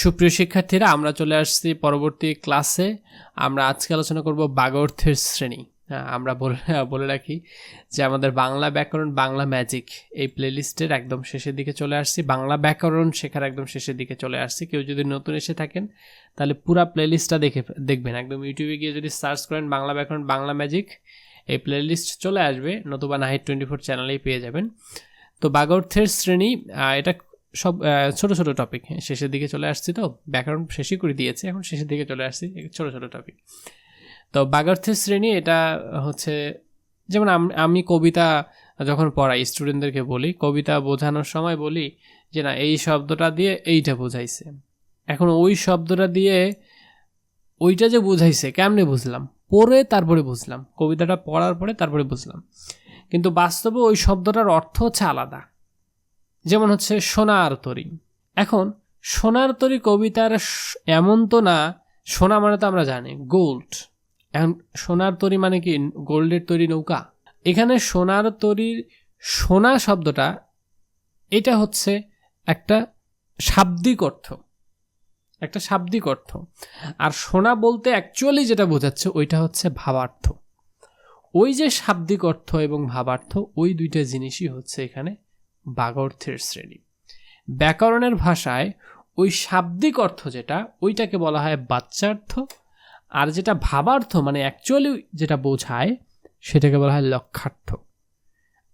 সুপ্রিয় শিক্ষার্থীরা আমরা চলে আসছি পরবর্তী ক্লাসে। আমরা আজকে আলোচনা করব বাগর্থের শ্রেণি। হ্যাঁ, আমরা বলে বলে রাখি যে আমাদের বাংলা ব্যাকরণ বাংলা ম্যাজিক এই প্লেলিস্টের একদম শেষের দিকে চলে আসছি। বাংলা ব্যাকরণ শেখার একদম শেষের দিকে চলে আসছি। কেউ যদি নতুন এসে থাকেন তাহলে পুরো প্লেলিস্টটা দেখে দেখবেন। একদম ইউটিউবে গিয়ে যদি সার্চ করেন বাংলা ব্যাকরণ বাংলা ম্যাজিক এই প্লেলিস্ট চলে আসবে। নতুবা নাহিদ টোয়েন্টি ফোর চ্যানেলেই পেয়ে যাবেন। তো বাগর্থের শ্রেণি এটা সব ছোট ছোট টপিক শেষের দিকে চলে আসছি তো। ব্যাকরণ শেষই করে দিয়েছে, এখন শেষের দিকে চলে আসছি ছোট ছোট টপিক তো বাগার্থের শ্রেণি, এটা হচ্ছে, যেমন আমি কবিতা যখন পড়াই স্টুডেন্টদেরকে বলি, কবিতা বোঝানোর সময় বলি যে, না, এই শব্দটা দিয়ে এইটা বোঝাইছে। এখন ওই শব্দটা দিয়ে ওইটা যে বুঝাইছে, কেমনে বুঝলাম? পড়ে তারপরে বুঝলাম। কবিতাটা পড়ার পরে তারপরে বুঝলাম। কিন্তু বাস্তবে ওই শব্দটার অর্থ হচ্ছে আলাদা। যেমন হচ্ছে সোনার তরি। এখন, সোনার তরি কবিতার এমন তো না, সোনা মানে তো আমরা জানি, গোল্ড। এখন, সোনার তরি মানে কি? গোল্ডের তৈরি নৌকা। এখানে সোনার তরির সোনা শব্দটা, এটা হচ্ছে একটা শাব্দিক অর্থ। একটা শাব্দিক অর্থ। আর সোনা বলতে অ্যাকচুয়ালি যেটা বোঝাচ্ছে, ওইটা হচ্ছে ভাবার্থ। ওই যে শাব্দিক অর্থ এবং ভাবার্থ, ওই দুইটা জিনিসই হচ্ছে এখানে বাগর্থের শ্রেণি। ব্যাকরণের ভাষায় ওই শাব্দিক অর্থ যেটা, ওইটাকে বলা হয় বাচ্চার্থ আর যেটা ভাবার্থ মানে অ্যাকচুয়ালি যেটা বোঝায়, সেটাকে বলা হয় লক্ষার্থ।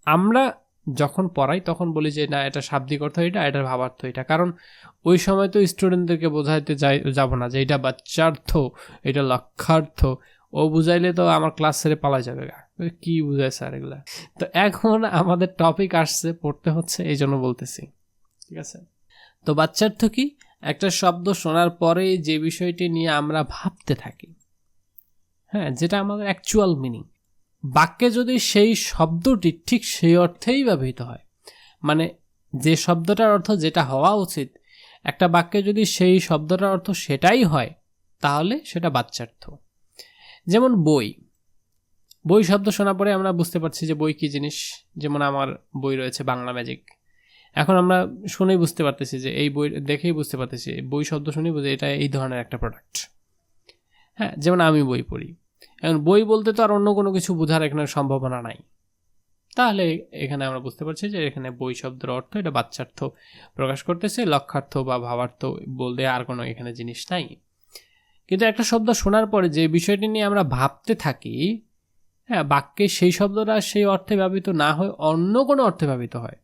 আমরা যখন পড়াই, তখন বলি যে, না, এটা শাব্দিক অর্থ, এটা এটা ভাবার্থ, এটা। কারণ ওই সময় তো স্টুডেন্টদেরকে বোঝাইতে যাই, যাব না যে, এটা বাচ্চার্থ এটা লক্ষার্থ। ও বুঝাইলে তো আমার ক্লাস ছেড়ে পালা যাবে গা। কি বুঝায় স্যার এগুলা? তো এখন আমাদের টপিক আসছে, পড়তে হচ্ছে, এই জন্য বলতেছি। ঠিক আছে? তো বাচ্চার্থ কি? একটা শব্দ শোনার পরে যে বিষয়টি নিয়ে আমরা ভাবতে থাকি হ্যাঁ যেটা আমাদের অ্যাকচুয়াল মিনিং বাক্যে যদি সেই শব্দটি ঠিক সেই অর্থেই ব্যবহৃত হয় মানে যে শব্দটার অর্থ যেটা হওয়া উচিত, একটা বাক্যে যদি সেই শব্দটার অর্থ সেটাই হয়, তাহলে সেটা বাচ্চার্থ। যেমন বই। বই শব্দ শোনা পরে আমরা বুঝতে পারছি যে বই কী জিনিস। যেমন আমার বই রয়েছে বাংলা ম্যাজিক। এখন আমরা শুনেই বুঝতে পারতেছি যে এই বই, দেখেই বুঝতে পারতেছি, বই শব্দ শুনেই বুঝে এটা এই ধরনের একটা প্রোডাক্ট হ্যাঁ যেমন আমি বই পড়ি। এখন বই বলতে তো আর অন্য কোনো কিছু বোঝার এখানে সম্ভাবনা নাই। তাহলে এখানে আমরা বুঝতে পারছি যে এখানে বই শব্দের অর্থ, এটা বাচ্চার্থ প্রকাশ করতেছে, লক্ষার্থ বা ভাবার্থ বলতে আর কোনো এখানে জিনিস নাই। কিন্তু একটা শব্দ শোনার পরে যে বিষয়টি নিয়ে আমরা ভাবতে থাকি হ্যাঁ বাক্যে সেই শব্দটা সেই অর্থে ব্যবহৃত না হয় অন্য কোনো অর্থে ব্যবহৃত হয়।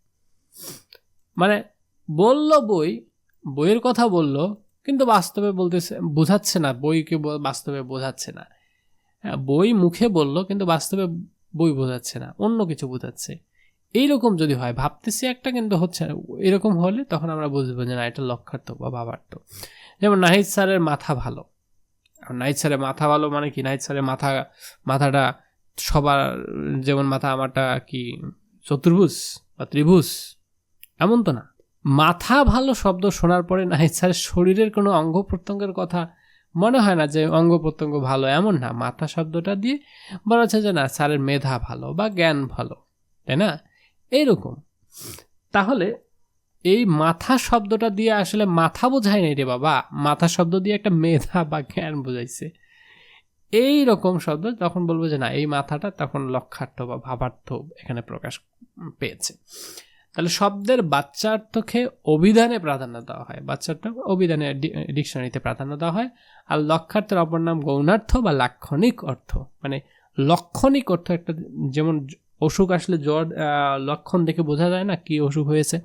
মানে বলল বই বইয়ের কথা বলল কিন্তু বাস্তবে বলতেছে বোঝাচ্ছে না বইকে বাস্তবে বোঝাচ্ছে না। হ্যাঁ, বই মুখে বলল কিন্তু বাস্তবে বই বোঝাচ্ছে না অন্য কিছু বোঝাচ্ছে। এইরকম যদি হয় ভাবতেছি একটা কিন্তু হচ্ছে না এরকম হলে তখন আমরা বুঝব যে না এটা লক্ষার্থ বা ভাবার্থ। যেমন নাহিদ স্যারের মাথা ভালো। নাহিদ স্যারের মাথা ভালো মানে কি? নাইট স্যারের মাথা, মাথাটা সবার, যেমন মাথা আমারটা কি, চতুর্ভুজ বা ত্রিভুজ, এমন তো না। মাথা ভালো শব্দ শোনার পরে নাহিদ স্যারের শরীরের কোনো অঙ্গ প্রত্যঙ্গের কথা মনে হয় না যে অঙ্গ প্রত্যঙ্গ ভালো, এমন না। মাথা শব্দটা দিয়ে বলা হচ্ছে যে না স্যারের মেধা ভালো বা জ্ঞান ভালো, তাই না? এইরকম। তাহলে এই মাথা শব্দটা দিয়ে আসলে মাথা বোঝায় নাই রে বাবা। মাথা শব্দ দিয়ে একটা মেধা বা জ্ঞান বোঝাইছে। এই রকম শব্দ তখন বলব যে না, এই মাথাটা তখন লক্ষার্থ বা ভাবার্থ এখানে প্রকাশ পেয়েছে। তাহলে শব্দের বাচ্চার্থকে অভিধানে প্রাধান্য দেওয়া হয়। বাচ্চার্থ অভিধানে ডিকশনারিতে প্রাধান্য দেওয়া হয়। আর লক্ষার্থের অপর নাম গৌণার্থ বা লাক্ষণিক অর্থ। মানে লক্ষণিক অর্থ একটা, যেমন অসুখ আসলে জ্বর লক্ষণ দেখে বোঝা যায় না কি অসুখ হয়েছে।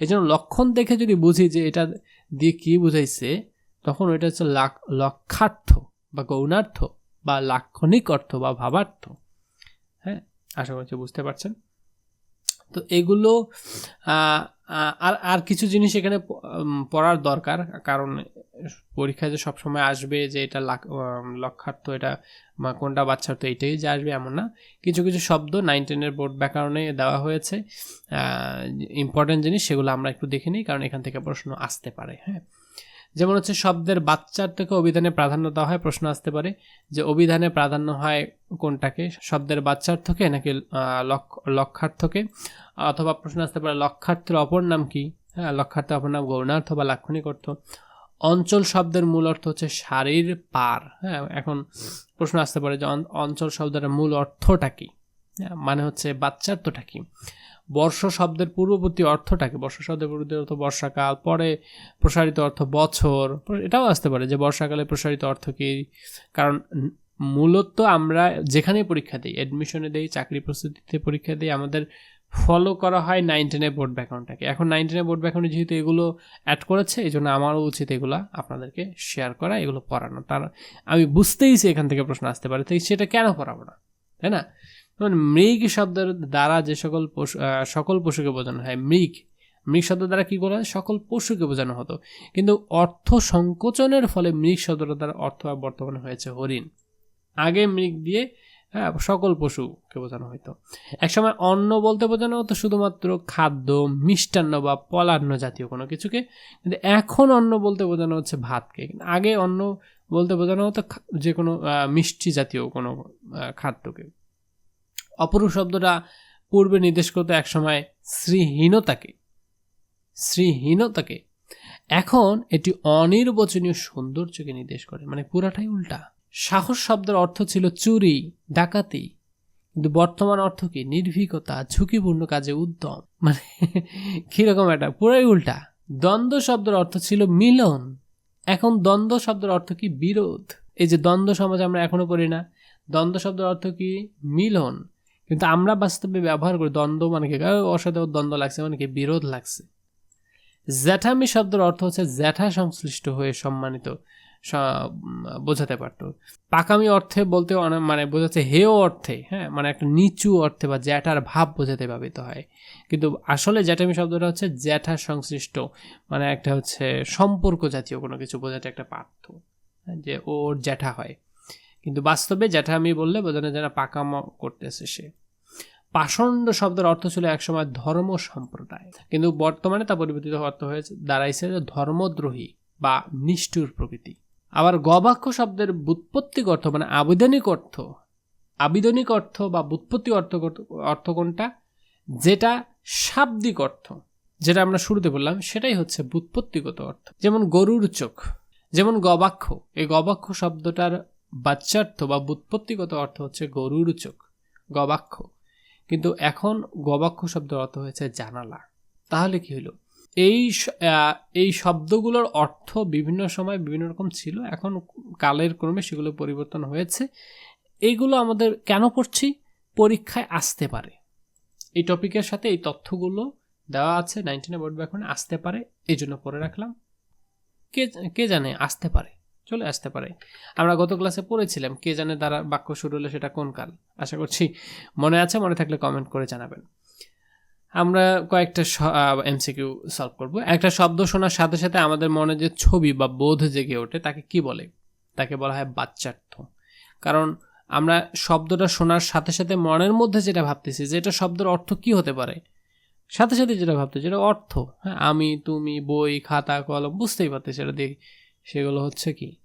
এই জন্য লক্ষণ দেখে যদি বুঝি যে এটা দিয়ে কী বুঝাইছে, তখন ওইটা হচ্ছে লাক- লক্ষার্থ বা গৌণার্থ বা লাক্ষণিক অর্থ বা ভাবার্থ। হ্যাঁ আশা করছি বুঝতে পারছেন। তো এগুলো আর আর কিছু জিনিস এখানে পড়ার দরকার। কারণ পরীক্ষায় যে সবসময় আসবে যে এটা লাক- উম, লক্ষার্থ এটা কোনটা তো এইটাই যে আসবে এমন না। কিছু কিছু শব্দ নাইন টেনের বোর্ড ব্যাকরণে দেওয়া হয়েছে। ইম্পর্টেন্ট জিনিস সেগুলো আমরা একটু দেখে নিই কারণ এখান থেকে প্রশ্ন আসতে পারে হ্যাঁ। যেমন হচ্ছে শব্দের বাচ্চার থেকে অভিধানে প্রাধান্য দেওয়া হয় প্রশ্ন আসতে পারে যে অভিধানে প্রাধান্য হয় কোনটাকে? শব্দের বাচ্চার্থকে নাকি আহ, লক্ষ- লক্ষার্থকে অথবা প্রশ্ন আসতে পারে লক্ষার্থের অপর নাম কি? হ্যাঁ লক্ষার্থের অপর নাম গৌণার্থ বা লাক্ষণিক অর্থ অঞ্চল শব্দের মূল অর্থ হচ্ছে শাড়ির পার। হ্যাঁ এখন প্রশ্ন আসতে পারে যে অঞ্চল শব্দের মূল অর্থটা কি? হ্যাঁ, মানে হচ্ছে বাচ্চার্থটা কি? বর্ষ শব্দের পূর্ববর্তী অর্থটা কি? বর্ষ শব্দের পূর্ববর্তী অর্থ বর্ষাকাল পরে প্রসারিত অর্থ বছর। এটাও আসতে পারে যে বর্ষাকালে প্রসারিত অর্থ কি? কারণ মূলত আমরা যেখানে পরীক্ষা দিই অ্যাডমিশনে দিই চাকরি প্রস্তুতিতে পরীক্ষা দিই আমাদের ফলো করা হয় নাইন টেনের বোর্ড ব্যাকরণটাকে এখন নাইন টেনের বোর্ড ব্যাকরণে যেহেতু এগুলো অ্যাড করেছে এই জন্য আমারও উচিত এগুলো আপনাদেরকে শেয়ার করা, এগুলো পড়ানো। তার, আমি বুঝতেইছি এখান থেকে প্রশ্ন আসতে পারে তাই সেটা কেন পড়াবো না? তাই না? যেমন মৃগ শব্দের দ্বারা যে সকল পশু সকল পশুকে বোঝানো হয়, মৃগ মৃগ শব্দের দ্বারা কী করা হয়? সকল পশুকে বোঝানো হতো। কিন্তু অর্থ সংকোচনের ফলে মৃগ শব্দটা দ্বারা অর্থ বর্তমানে হয়েছে হরিণ। আগে মৃগ দিয়ে হ্যাঁ সকল পশুকে বোঝানো হতো একসময় অন্ন বলতে বোঝানো হতো শুধুমাত্র খাদ্য মিষ্টান্ন বা পলান্ন জাতীয় কোনো কিছুকে, কিন্তু এখন অন্ন বলতে বোঝানো হচ্ছে ভাতকে। আগে অন্ন বলতে বোঝানো হতো যে কোনো মিষ্টি জাতীয় কোনো খাদ্যকে। অপরূপ শব্দটা পূর্বে নির্দেশ করতো একসময় শ্রীহীনতাকে। শ্রীহীনতাকে। এখন এটি অনির্বচনীয় সৌন্দর্যকে নির্দেশ করে। মানে পুরাটাই উল্টা। সাহস শব্দের অর্থ ছিল চুরি ডাকাতি। কিন্তু বর্তমান অর্থ কি? নির্ভীকতা ঝুঁকিপূর্ণ কাজে উদ্যম। মানে কীরকম একটা পুরাই উল্টা। দ্বন্দ্ব শব্দের অর্থ ছিল মিলন। এখন দ্বন্দ্ব শব্দের অর্থ কি? বিরোধ। এই যে দ্বন্দ্ব সমাজ আমরা এখনও পড়ি না। দ্বন্দ্ব শব্দের অর্থ কি? মিলন। কিন্তু আমরা বাস্তবে ব্যবহার করি দ্বন্দ্ব মানে কি? "আহ, ওর দ্বন্দ্ব লাগছে মানে কি? বিরোধ লাগছে। জ্যাঠামি শব্দের অর্থ হচ্ছে জ্যাঠা সংশ্লিষ্ট হয়ে সম্মানিত। বোঝাতে পারতো। পাকামি অর্থে বলতে মানে বোঝাচ্ছে হেয় অর্থে হ্যাঁ মানে একটা নিচু অর্থে বা জ্যাঠার ভাব বোঝাতে ব্যবহৃত হয়। কিন্তু আসলে জ্যাঠামি শব্দটা হচ্ছে জ্যাঠা সংশ্লিষ্ট মানে একটা হচ্ছে সম্পর্ক জাতীয় কোনো কিছু বোঝাতে একটা পার্থ হ্যাঁ, যে ওর জ্যাঠা হয়। কিন্তু বাস্তবে জ্যাঠামি বললে বোঝানো যায় না পাকাম করতেছে সে। পাষণ্ড শব্দের অর্থ ছিল একসময় ধর্ম সম্প্রদায়। কিন্তু বর্তমানে তা পরিবর্তিত অর্থ হয়েছে দাঁড়াইছে যে ধর্মদ্রোহী বা নিষ্ঠুর প্রকৃতি। আবার গবাক্ষ শব্দের বুৎপত্তিক অর্থ মানে আবেদনিক অর্থ। আবেদনিক অর্থ বা বুৎপত্তি অর্থ অর্থ কোনটা? যেটা শাব্দিক অর্থ। যেটা আমরা শুরুতে বললাম, সেটাই হচ্ছে বুৎপত্তিগত অর্থ। যেমন গরুর চোখ, যেমন গবাক্ষ, এই গবাক্ষ শব্দটার বাচ্চার্থ বা বুৎপত্তিগত অর্থ হচ্ছে গরুর চোখ, গবাক্ষ। কিন্তু এখন গবাক্ষ শব্দের অর্থ হয়েছে জানালা। তাহলে কি হলো? এই এই শব্দগুলোর অর্থ বিভিন্ন সময় বিভিন্ন রকম ছিল। এখন কালের ক্রমে সেগুলো পরিবর্তন হয়েছে। এইগুলো আমাদের কেন পড়ছি? পরীক্ষায় আসতে পারে। এই টপিকের সাথে এই তথ্যগুলো দেওয়া আছে। নাইনটিনে বোর্ড ব্যাকরণে আসতে পারে। এই জন্য পড়ে রাখলাম। কে কে জানে আসতে পারে? চলে আসতে পারে। আমরা গত ক্লাসে পড়েছিলাম, কে জানে দ্বারা বাক্য শুরু হলে সেটা কোন কাল? আশা করছি মনে আছে, মনে থাকলে কমেন্ট করে জানাবেন। আমরা কয়েকটা এমসিকিউ সলভ করব। একটা শব্দ শোনার সাথে সাথে আমাদের মনে যে ছবি বা বোধ জেগে ওঠে, তাকে কি বলে? তাকে বলা হয় বাচ্চার্থ। কারণ আমরা শব্দটা শোনার সাথে সাথে মনের মধ্যে যেটা ভাবতেছি, যে এটা শব্দের অর্থ কি হতে পারে? সাথে সাথে যেটা ভাবতেছি যেটা অর্থ। হ্যাঁ আমি, তুমি, বই, খাতা, কলম, বুঝতেই পারতে সেটা দেখি সেগুলো হচ্ছে কি?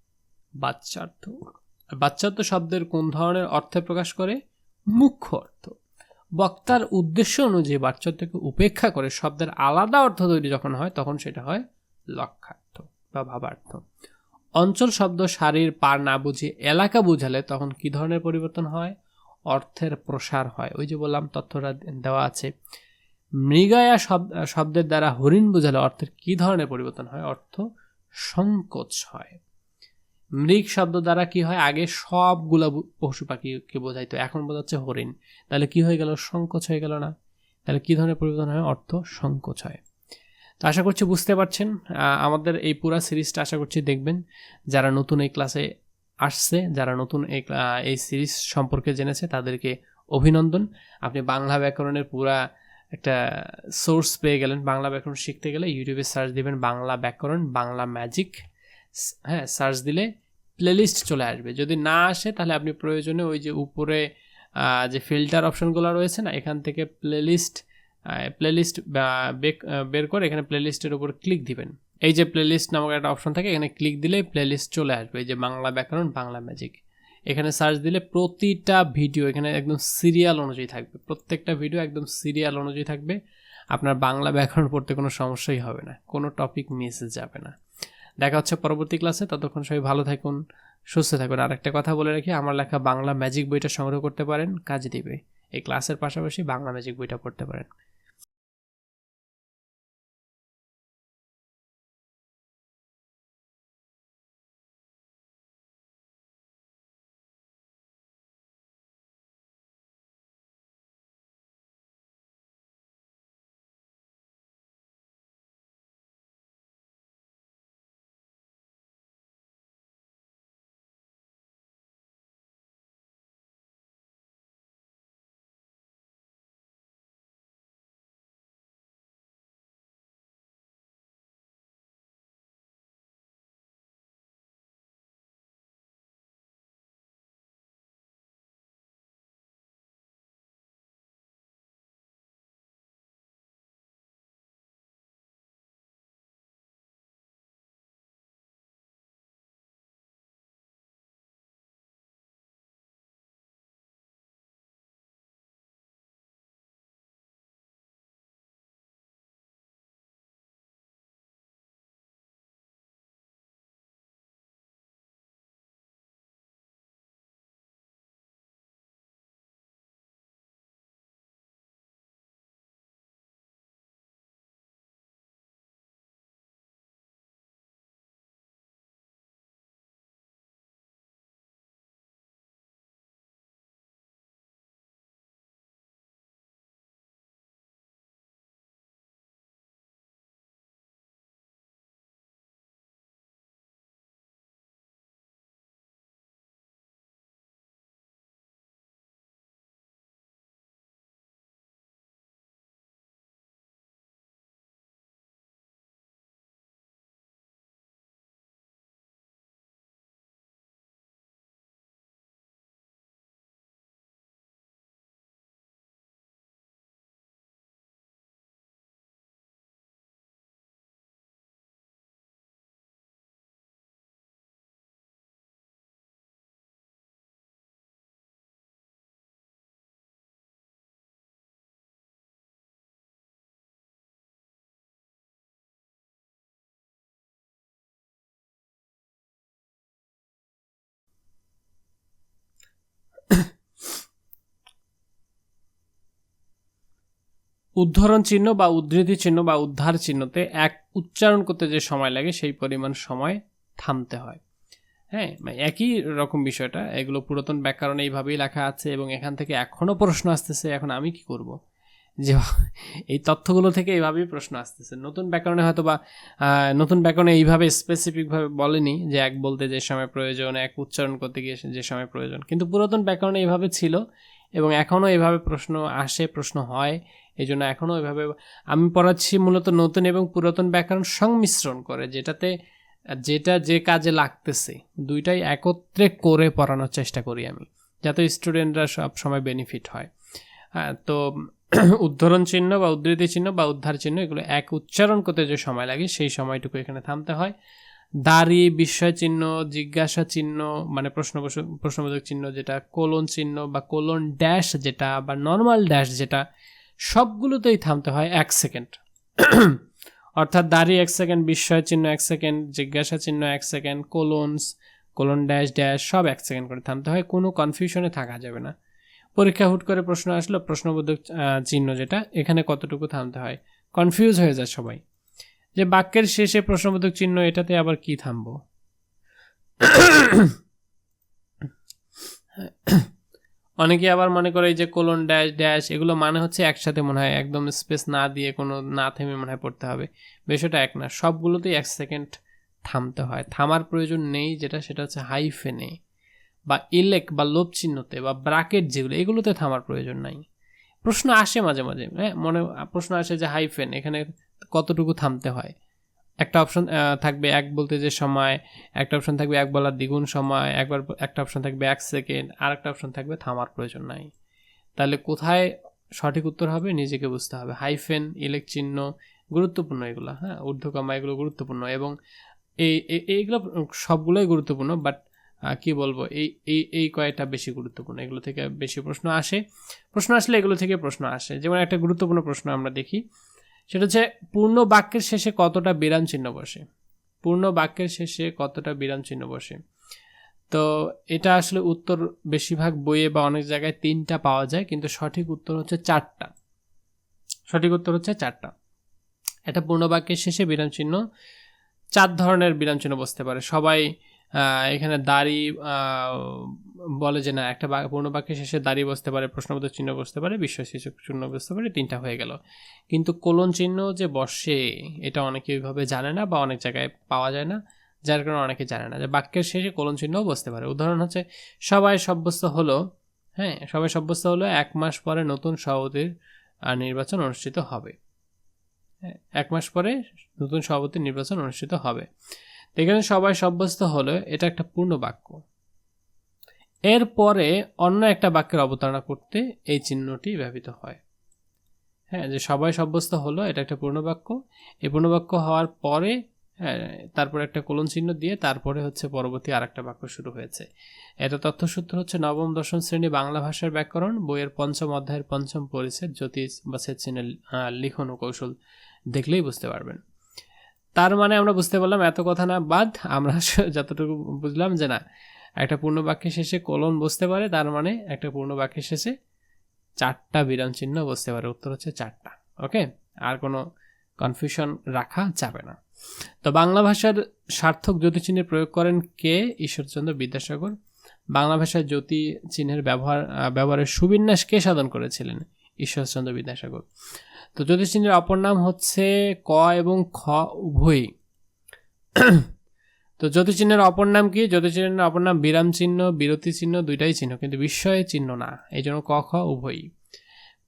বাচ্চার্থ। আর বাচ্চার্থ শব্দের কোন ধরনের অর্থে প্রকাশ করে? মুখ্য অর্থ। বক্তার উদ্দেশ্য অনুযায়ী বাচ্চার্থকে উপেক্ষা করে শব্দের আলাদা অর্থ তৈরি যখন হয়, তখন সেটা হয় লক্ষার্থ বা ভাবার্থ। অঞ্চল শব্দ সারির পার না বুঝিয়ে এলাকা বুঝালে তখন কি ধরনের পরিবর্তন হয়? অর্থের প্রসার হয়। ওই যে বললাম, তথ্যটা দেওয়া আছে। মৃগায়া শব্দ শব্দের দ্বারা হরিণ বোঝালে অর্থের কি ধরনের পরিবর্তন হয়? অর্থ সংকোচ হয়। মৃগ শব্দ দ্বারা কি হয়? আগে সবগুলা পশু পাখিকে বোঝাইতো, এখন বোঝাচ্ছে হরিণ। তাহলে কি হয়ে গেল? সংকোচ হয়ে গেল না? তাহলে কি ধরনের পরিবর্তন হয়? অর্থ সংকোচ হয়। তো আশা করছি বুঝতে পারছেন। আমাদের এই পুরা সিরিজটা আশা করছি দেখবেন। যারা নতুন এই ক্লাসে আসছে, যারা নতুন এই এই সিরিজ সম্পর্কে জেনেছে, তাদেরকে অভিনন্দন। আপনি বাংলা ব্যাকরণের পুরা একটা সোর্স পেয়ে গেলেন। বাংলা ব্যাকরণ শিখতে গেলে ইউটিউবে সার্চ দিবেন বাংলা ব্যাকরণ, বাংলা ম্যাজিক। হ্যাঁ সার্চ দিলে প্লেলিস্ট চলে আসবে। যদি না আসে, তাহলে আপনি প্রয়োজনে ওই যে উপরে যে ফিল্টার অপশনগুলো রয়েছে না, এখান থেকে প্লেলিস্ট প্লেলিস্ট বের করে এখানে প্লেলিস্টের উপর ক্লিক দিবেন। এই যে প্লেলিস্ট নামক একটা অপশন থাকে, এখানে ক্লিক দিলে প্লেলিস্ট চলে আসবে। এই যে বাংলা ব্যাকরণ, বাংলা ম্যাজিক এখানে সার্চ দিলে প্রতিটা ভিডিও এখানে একদম সিরিয়াল অনুযায়ী থাকবে। প্রত্যেকটা ভিডিও একদম সিরিয়াল অনুযায়ী থাকবে। আপনার বাংলা ব্যাকরণ পড়তে কোনো সমস্যাই হবে না। কোনো টপিক মিস যাবে না। দেখা হচ্ছে পরবর্তী ক্লাসে, ততক্ষণ সবাই ভালো থাকুন, সুস্থ থাকুন। আর একটা কথা বলে রাখি, আমার লেখা বাংলা ম্যাজিক বইটা সংগ্রহ করতে পারেন, কাজে দিবে। এই ক্লাসের পাশাপাশি বাংলা ম্যাজিক বইটা পড়তে পারেন। উদ্ধরণ চিহ্ন বা উদ্ধৃতি চিহ্ন বা উদ্ধার চিহ্নতে এক উচ্চারণ করতে যে সময় লাগে, সেই পরিমাণ সময় থামতে হয়। হ্যাঁ মানে একই রকম বিষয়টা, এগুলো পুরাতন ব্যাকরণে এইভাবেই লেখা আছে এবং এখান থেকে এখনও প্রশ্ন আসতেছে, এখন আমি কি করব? যে এই তথ্যগুলো থেকে এইভাবেই প্রশ্ন আসতেছে। নতুন ব্যাকরণে হয়তো বা নতুন ব্যাকরণে এইভাবে স্পেসিফিকভাবে বলেনি যে এক বলতে যে সময় প্রয়োজন, এক উচ্চারণ করতে গিয়ে যে সময় প্রয়োজন। কিন্তু পুরাতন ব্যাকরণে এইভাবে ছিল এবং এখনও এভাবে প্রশ্ন আসে, প্রশ্ন হয় এই জন্য এখনও এভাবে আমি পড়াচ্ছি মূলত নতুন এবং পুরাতন ব্যাকরণ সংমিশ্রণ করে, যেটাতে, যেটা যে কাজে লাগতেছে, দুইটাই একত্রে করে পড়ানোর চেষ্টা করি আমি, যাতে স্টুডেন্টরা সব সময় বেনিফিট হয়। হ্যাঁ তো উদ্ধরণ চিহ্ন বা উদ্ধৃতি চিহ্ন বা উদ্ধার চিহ্ন, এগুলো এক উচ্চারণ করতে যে সময় লাগে, সেই সময়টুকু এখানে থামতে হয়। দাঁড়ি বিস্ময় চিহ্ন জিজ্ঞাসা চিহ্ন মানে প্রশ্ন প্রশ্নবোধক চিহ্ন যেটা, কোলন চিহ্ন বা কোলন ড্যাশ যেটা বা নর্মাল ড্যাশ যেটা, সবগুলোতেই থামতে হয় এক সেকেন্ড অর্থাৎ দাড়ি এক সেকেন্ড বিস্ময় চিহ্ন এক সেকেন্ড জিজ্ঞাসা চিহ্ন এক second colons colon dash dash সব এক সেকেন্ড করে থামতে হয়, কোনো কনফিউশনে থাকা যাবে না। পরীক্ষা হুট করে প্রশ্ন আসলো, প্রশ্নবোধক চিহ্ন যেটা, এখানে কতটুকু থামতে হয়? কনফিউজ হয়ে যায় সবাই। যে বাক্যের শেষে প্রশ্নবোধক চিহ্ন, এটাতে আবার কি থামবো? অনেকে আবার মনে করে যে কোলন ড্যাশ ড্যাশ এগুলো মানে হচ্ছে একসাথে মনে হয়, একদম স্পেস না দিয়ে কোনো না থেমে মনে হয় পড়তে হবে। বিষয়টা এক না, সবগুলোতেই এক সেকেন্ড থামতে হয়। থামার প্রয়োজন নেই যেটা, সেটা হচ্ছে হাইফেনে বা ইলেক বা লোভ চিহ্নতে বা ব্রাকেট যেগুলো, এগুলোতে থামার প্রয়োজন নাই। প্রশ্ন আসে মাঝে মাঝে হ্যাঁ? মনে, প্রশ্ন আসে যে হাইফেন এখানে কতটুকু থামতে হয়? একটা অপশন থাকবে এক বলতে যে সময়, একটা অপশন থাকবে এক বলার দ্বিগুণ সময়, একবার একটা অপশন থাকবে এক সেকেন্ড আর একটা অপশন থাকবে থামার প্রয়োজন নাই। তাহলে কোথায় সঠিক উত্তর হবে? নিজেকে বুঝতে হবে। হাইফেন ইলেক চিহ্ন, গুরুত্বপূর্ণ এগুলো হ্যাঁ? ঊর্ধ্বকামা এগুলো গুরুত্বপূর্ণ এবং এই এইগুলো সবগুলোই গুরুত্বপূর্ণ বাট কি বলব? এই এই এই কয়েকটা বেশি গুরুত্বপূর্ণ? এগুলো থেকে বেশি প্রশ্ন আসে। প্রশ্ন আসলে এগুলো থেকে প্রশ্ন আসে। যেমন একটা গুরুত্বপূর্ণ প্রশ্ন আমরা দেখি সেটা হচ্ছে পূর্ণ বাক্যের শেষে কতটা বিরাম চিহ্ন বসে? পূর্ণ বাক্যের শেষে কতটা বিরাম চিহ্ন বসে? তো এটা আসলে উত্তর বেশিরভাগ বইয়ে বা অনেক জায়গায় তিনটা পাওয়া যায়, কিন্তু সঠিক উত্তর হচ্ছে চারটা। সঠিক উত্তর হচ্ছে চারটা। এটা পূর্ণ বাক্যের শেষে বিরাম চিহ্ন, চার ধরনের বিরাম চিহ্ন বসতে পারে। সবাই এখানে দাড়ি বলে যে না, একটা পূর্ণ বাক্যের শেষে দাড়ি বসতে পারে, প্রশ্নবোধক চিহ্ন বসতে পারে বিশ্বসূচক চিহ্ন বসতে পারে, তিনটা হয়ে গেল। কিন্তু কোলন চিহ্ন যে বসে, এটা অনেকে ওইভাবে জানে না বা অনেক জায়গায় পাওয়া যায় না, যার কারণে অনেকে জানে না। যে বাক্যের শেষে কোলন চিহ্নও বসতে পারে। উদাহরণ হচ্ছে, সবাই সাব্যস্ত হলো হ্যাঁ সবাই সাব্যস্ত হলো এক মাস পরে নতুন সভাপতির নির্বাচন অনুষ্ঠিত হবে। হ্যাঁ এক মাস পরে নতুন সভাপতির নির্বাচন অনুষ্ঠিত হবে। এখানে সবাই সাব্যস্ত হলো এটা একটা পূর্ণ বাক্য। এরপরে অন্য একটা বাক্যের অবতারণা করতে এই চিহ্নটি ব্যবহৃত হয়। হ্যাঁ যে সবাই সাব্যস্ত হলো এটা একটা পূর্ণবাক্য এই পূর্ণবাক্য হওয়ার পরে হ্যাঁ তারপরে একটা কোলন চিহ্ন দিয়ে তারপরে হচ্ছে পরবর্তী আর একটা বাক্য শুরু হয়েছে। এটা তথ্যসূত্র হচ্ছে নবম দশম শ্রেণি বাংলা ভাষার ব্যাকরণ বইয়ের পঞ্চম অধ্যায়ের পঞ্চম পরিচ্ছেদ জ্যোতিষ বা আহ, লিখন ও কৌশল দেখলেই বুঝতে পারবেন। তার মানে আমরা বুঝতে পারলাম এত কথা না বাদ আমরা যতটুকু বুঝলাম যে না, একটা পূর্ণ বাক্যের শেষে কোলন বসতে পারে, তার মানে একটা পূর্ণ বাক্যের শেষে চারটা বিরাম চিহ্ন বসতে পারে, উত্তর হচ্ছে চারটা ওকে আর কোনো কনফিউশন রাখা যাবে না। তো বাংলা ভাষার সার্থক জ্যোতি চিহ্নের প্রয়োগ করেন কে? ঈশ্বরচন্দ্র বিদ্যাসাগর। বাংলা ভাষায় জ্যোতি চিহ্নের ব্যবহার ব্যবহারের সুবিন্যাস কে সাধন করেছিলেন? ঈশ্বরচন্দ্র বিদ্যাসাগর। তো চিহ্নের অপর নাম হচ্ছে ক এবং খ উভয়ই। তো জ্যোতি চিহ্নের অপর নাম কি? জ্যোতি চিহ্নের অপর নাম বিরাম চিহ্ন, বিরতি চিহ্ন দুইটাই চিহ্ন, কিন্তু বিস্ময় চিহ্ন না। এই জন্য ক, খ উভয়ই।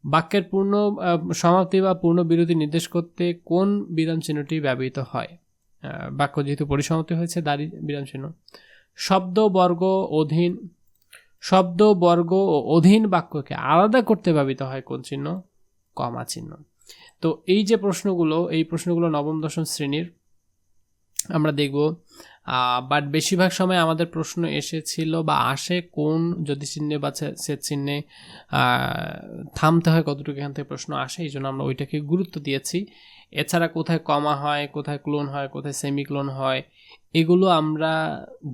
বাক্যের পূর্ণ সমাপ্তি বা পূর্ণ বিরতি নির্দেশ করতে কোন বিরাম চিহ্নটি ব্যবহৃত হয়? বাক্য যেহেতু পরিসমাপ্তি হয়েছে, দাঁড়ি, বিরাম চিহ্ন। শব্দ, বর্গ, অধীন। শব্দ, বর্গ ও অধীন বাক্যকে আলাদা করতে ব্যবহৃত হয় কোন চিহ্ন? কমা চিহ্ন। তো এই যে প্রশ্নগুলো, এই প্রশ্নগুলো নবম, দশম শ্রেণির, আমরা দেখব বাট বেশিরভাগ সময় আমাদের প্রশ্ন এসেছিল বা আসে কোন যদি চিহ্নে বা সে- চিহ্নে থামতে হয় কতটুকু এখান থেকে প্রশ্ন আসে, এই জন্য আমরা ওইটাকে গুরুত্ব দিয়েছি। এছাড়া কোথায় কমা হয়, কোথায় ক্লোন হয়, কোথায় সেমি ক্লোন হয়, এগুলো আমরা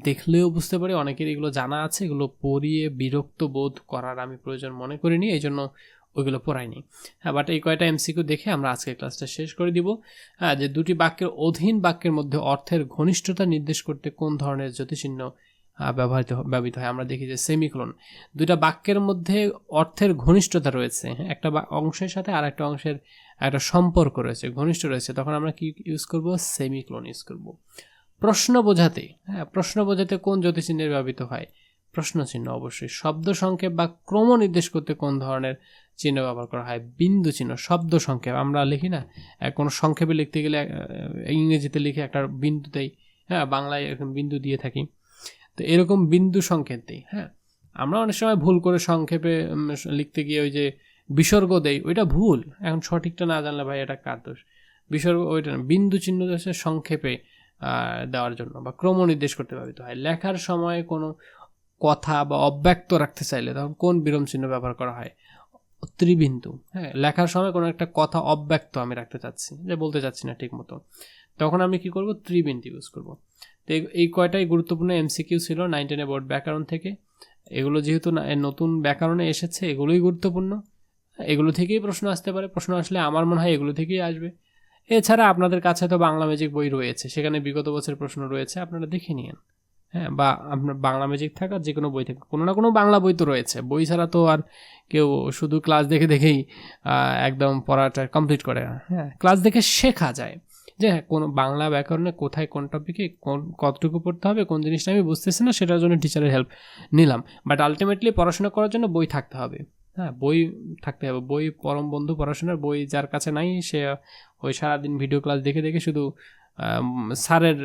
দেখলেও বুঝতে পারি, অনেকের এগুলো জানা আছে, এগুলো পড়িয়ে বিরক্ত বোধ করার আমি প্রয়োজন মনে করিনি, এই জন্য ওইগুলো পড়াইনি হ্যাঁ বাট এই কয়টা এমসিকিউ দেখে আমরা আজকের ক্লাসটা শেষ করে দিব। হ্যাঁ যে দুটি বাক্যের অধীন বাক্যের মধ্যে অর্থের ঘনিষ্ঠতা নির্দেশ করতে কোন ধরনের জ্যোতিচিহ্ন ব্যবহৃত ব্যবহৃত হয়? আমরা দেখি যে সেমিক্লোন দুইটা বাক্যের মধ্যে অর্থের ঘনিষ্ঠতা রয়েছে। হ্যাঁ, একটা অংশের সাথে আর একটা অংশের একটা সম্পর্ক রয়েছে ঘনিষ্ঠ রয়েছে। তখন আমরা কি ইউজ করব? সেমিক্লোন ইউজ করব। প্রশ্ন বোঝাতে। হ্যাঁ প্রশ্ন বোঝাতে কোন জ্যোতিচিহ্নের ব্যবহৃত হয়? প্রশ্ন চিহ্ন অবশ্যই। শব্দ সংক্ষেপ বা ক্রম নির্দেশ করতে কোন ধরনের চিহ্ন ব্যবহার করা হয় বিন্দু চিহ্ন শব্দ সংক্ষেপ। আমরা লিখি না কোনো সংক্ষেপে লিখতে গেলে ইংরেজিতে লিখে একটা বিন্দু দেই হ্যাঁ বাংলায় এরকম বিন্দু দিয়ে থাকি। তো এরকম বিন্দু সংক্ষেপ দিই হ্যাঁ। আমরা অনেক সময় ভুল করে সংক্ষেপে লিখতে গিয়ে ওই যে বিসর্গ দেই ওইটা ভুল। এখন সঠিকটা না জানলে ভাই এটা কার দোষ? বিসর্গ ওইটা না, বিন্দু চিহ্ন হচ্ছে সংক্ষেপে দেওয়ার জন্য বা ক্রম নির্দেশ করতে ব্যবহৃত হয়। লেখার সময় কোনো কথা বা অব্যক্ত রাখতে চাইলে তখন কোন বিরম চিহ্ন ব্যবহার করা হয়? ত্রিবিন্দু। হ্যাঁ লেখার সময় কোনো একটা কথা অব্যক্ত আমি রাখতে চাচ্ছি, যে বলতে চাচ্ছি না ঠিক মতো তখন আমি কি করব? ত্রিবিন্দু ইউজ করব। তো এই- কয়টাই গুরুত্বপূর্ণ এমসিকিউ ছিল নাইন টেনে বোর্ড ব্যাকরণ থেকে। এগুলো যেহেতু নতুন ব্যাকরণে এসেছে, এগুলোই গুরুত্বপূর্ণ। এগুলো থেকেই প্রশ্ন আসতে পারে। প্রশ্ন আসলে আমার মনে হয় এগুলো থেকেই আসবে। এছাড়া আপনাদের কাছে তো বাংলা ম্যাজিক বই রয়েছে, সেখানে বিগত বছরের প্রশ্ন রয়েছে, আপনারা দেখে নিন হ্যাঁ বা আপনার বাংলা ম্যাজিক থাকা যে কোনো বই থেকে কোনো না কোনো বাংলা বই তো রয়েছে। বই ছাড়া তো আর কেউ শুধু ক্লাস দেখে দেখেই একদম পড়াটা কমপ্লিট করে না। হ্যাঁ ক্লাস দেখে শেখা যায়। যে হ্যাঁ কোন বাংলা ব্যাকরণে কোথায় কোন টপিকে কোন কতটুকু পড়তে হবে, কোন জিনিসটা আমি বুঝতেছি না, সেটার জন্য টিচারের হেল্প নিলাম। বাট আলটিমেটলি পড়াশোনা করার জন্য বই থাকতে হবে। হ্যাঁ বই থাকতে হবে। বই পরম বন্ধু পড়াশোনার বই যার কাছে নাই, সে ওই সারাদিন ভিডিও ক্লাস দেখে দেখে শুধু স্যারের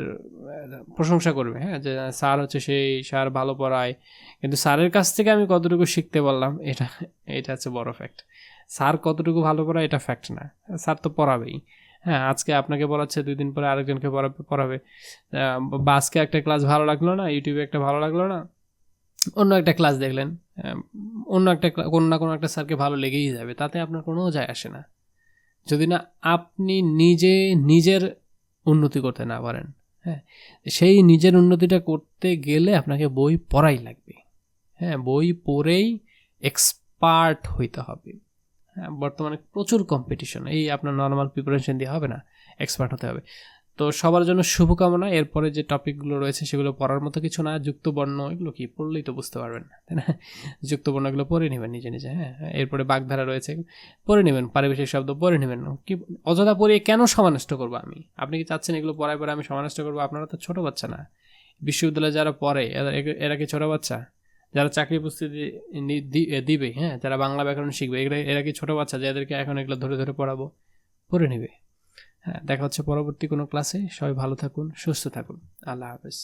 প্রশংসা করবে হ্যাঁ? যে স্যার হচ্ছে সেই স্যার ভালো পড়ায়। কিন্তু স্যারের কাছ থেকে আমি কতটুকু শিখতে পারলাম এটা এটা হচ্ছে বড় ফ্যাক্ট স্যার কতটুকু ভালো পড়ায় এটা ফ্যাক্ট না। স্যার তো পড়াবেই। হ্যাঁ আজকে আপনাকে পড়াচ্ছে দুই দিন পরে আরেকজনকে পড়াবে পড়াবে। আহ, বা আজকে একটা ক্লাস ভালো লাগল না ইউটিউবে একটা ভালো লাগল না অন্য একটা ক্লাস দেখলেন অন্য একটা কোনো না কোনো একটা স্যারকে ভালো লেগেই যাবে তাতে আপনার কোনো যায় আসে না। যদি না আপনি নিজে নিজের উন্নতি করতে না পারেন। হ্যাঁ? সেই নিজের উন্নতিটা করতে গেলে আপনাকে বই পড়াই লাগবে। হ্যাঁ? বই পড়েই এক্সপার্ট হইতে হবে। হ্যাঁ? বর্তমানে প্রচুর কম্পিটিশন এই আপনার নর্মাল প্রিপারেশন দিয়ে হবে না? এক্সপার্ট হতে হবে। তো সবার জন্য শুভকামনা। এরপরে যে টপিকগুলো রয়েছে সেগুলো পড়ার মতো কিছু না। যুক্তবর্ণ, এগুলো কি পড়লেই তো বুঝতে পারবেন, তাই না? যুক্তবর্ণগুলো পড়ে নেবেন নিজে নিজে হ্যাঁ? এরপরে বাগধারা রয়েছে পড়ে নেবেন, পারিবেশিক শব্দ পড়ে নেবেন। কি অযথা পড়িয়ে কেন সমানষ্ট করব আমি? আপনি কি চাচ্ছেন এগুলো পড়ায় পরে আমি সমানষ্ট করব? আপনারা তো ছোটো বাচ্চা না। বিশ্ববিদ্যালয়ে যারা পড়ে, এরা- এরা কি ছোটো বাচ্চা? যারা চাকরি প্রস্তুতি দিবে হ্যাঁ? যারা বাংলা ব্যাকরণ শিখবে, এগুলো, এরা কি ছোটো বাচ্চা যাদেরকে এখন এগুলো ধরে ধরে পড়াবো? পড়ে নেবে। হ্যাঁ দেখা হচ্ছে পরবর্তী কোনো ক্লাসে সবাই ভালো থাকুন সুস্থ থাকুন। আল্লাহ হাফেজ।